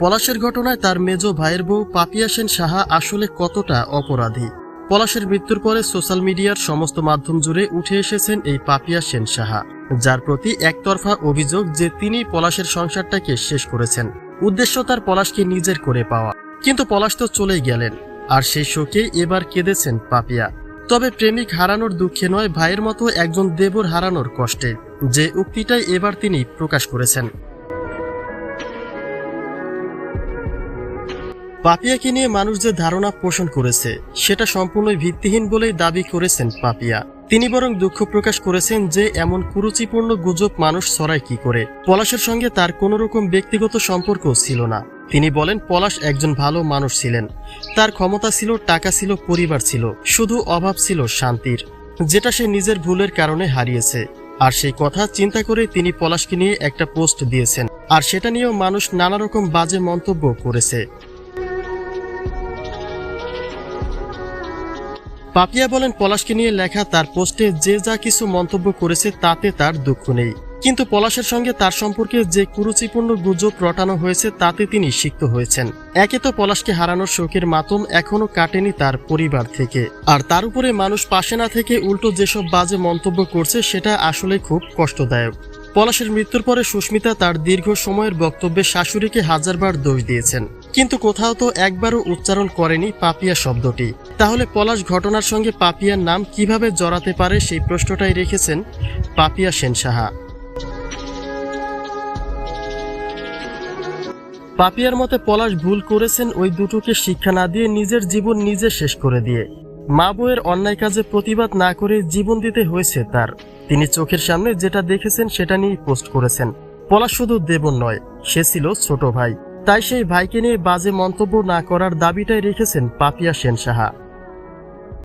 পলাশের ঘটনায় তার মেজ ভাইয়ের বউ পাপিয়া সেন সাহা আসলে কতটা অপরাধী? পলাশের মৃত্যুর পরে সোশ্যাল মিডিয়ার সমস্ত মাধ্যম জুড়ে উঠে এসেছেন এই পাপিয়া সেন সাহা, যার প্রতি একতরফা অভিযোগ যে তিনি পলাশের সংসারটাকে শেষ করেছেন। উদ্দেশ্য তার পলাশকে নিজের করে পাওয়া। কিন্তু পলাশ তো চলেই গেলেন, আর সেই শোকে এবার কেঁদেছেন পাপিয়া। তবে প্রেমিক হারানোর দুঃখে নয়, ভাইয়ের মতো একজন দেবর হারানোর কষ্টে, যে উক্তিটাই এবার তিনি প্রকাশ করেছেন। পাপিয়াকে নিয়ে মানুষ যে ধারণা পোষণ করেছে, সেটা সম্পূর্ণই ভিত্তিহীন বলেই দাবি করেছেন পাপিয়া। তিনি বরং দুঃখ প্রকাশ করেছেন যে এমন কুরুচিপূর্ণ গুজব মানুষ ছড়ায় কি করে। পলাশের সঙ্গে তার কোনো রকম ব্যক্তিগত সম্পর্ক ছিল না। তিনি বলেন, পলাশ একজন ভালো মানুষ ছিলেন। তার ক্ষমতা ছিল, টাকা ছিল, পরিবার ছিল। শুধু অভাব ছিল শান্তির, যেটা সে নিজের ভুলের কারণে হারিয়েছে। আর সেই কথা চিন্তা করে তিনি পলাশকে নিয়ে একটা পোস্ট দিয়েছেন। আর সেটা নিয়েও মানুষ নানা রকম বাজে মন্তব্য করেছে। পাপিয়া বলেন, পলাশকে নিয়ে লেখা তার পোস্টে যে যা কিছু মন্তব্য করেছে তাতে তার দুঃখ নেই। কিন্তু পলাশের সঙ্গে তার সম্পর্কে যে কুরুচিপূর্ণ গুজব রটানো হয়েছে তাতে তিনি সিক্ত হয়েছেন। একে তো পলাশকে হারানোর শোকের মাতম এখনও কাটেনি তার পরিবার থেকে। আর তার উপরে মানুষ পাশে না থেকে উল্টো যেসব বাজে মন্তব্য করছে সেটা আসলে খুব কষ্টদায়ক। পলাশের মৃত্যুর পরে সুস্মিতা তার দীর্ঘ সময়ের বক্তব্যে শাশুড়িকে হাজারবার দোষ দিয়েছেন। কিন্তু কোথাও তো একবারও উচ্চারণ করেনি পাপিয়া শব্দটি। তাহলে পলাশ ঘটনার সঙ্গে পাপিয়ার নাম কীভাবে জড়াতে পারে সেই প্রশ্নটাই রেখেছেন পাপিয়া সেন সাহা। পাপিয়ার মতে পলাশ ভুল করেছেন ওই দুটোকে শিক্ষা না দিয়ে নিজের জীবন নিজে শেষ করে দিয়ে। মা বউয়ের অন্যায় কাজে প্রতিবাদ না করে জীবন দিতে হয়েছে তার। তিনি চোখের সামনে যেটা দেখেছেন সেটা নিয়েই পোস্ট করেছেন। পলাশ শুধু দেবন নয়, সে ছিল ছোট ভাই। তাই সেই ভাইকে নিয়ে বাজে মন্তব্য না করার দাবিটাই রেখেছেন পাপিয়া সেন সাহা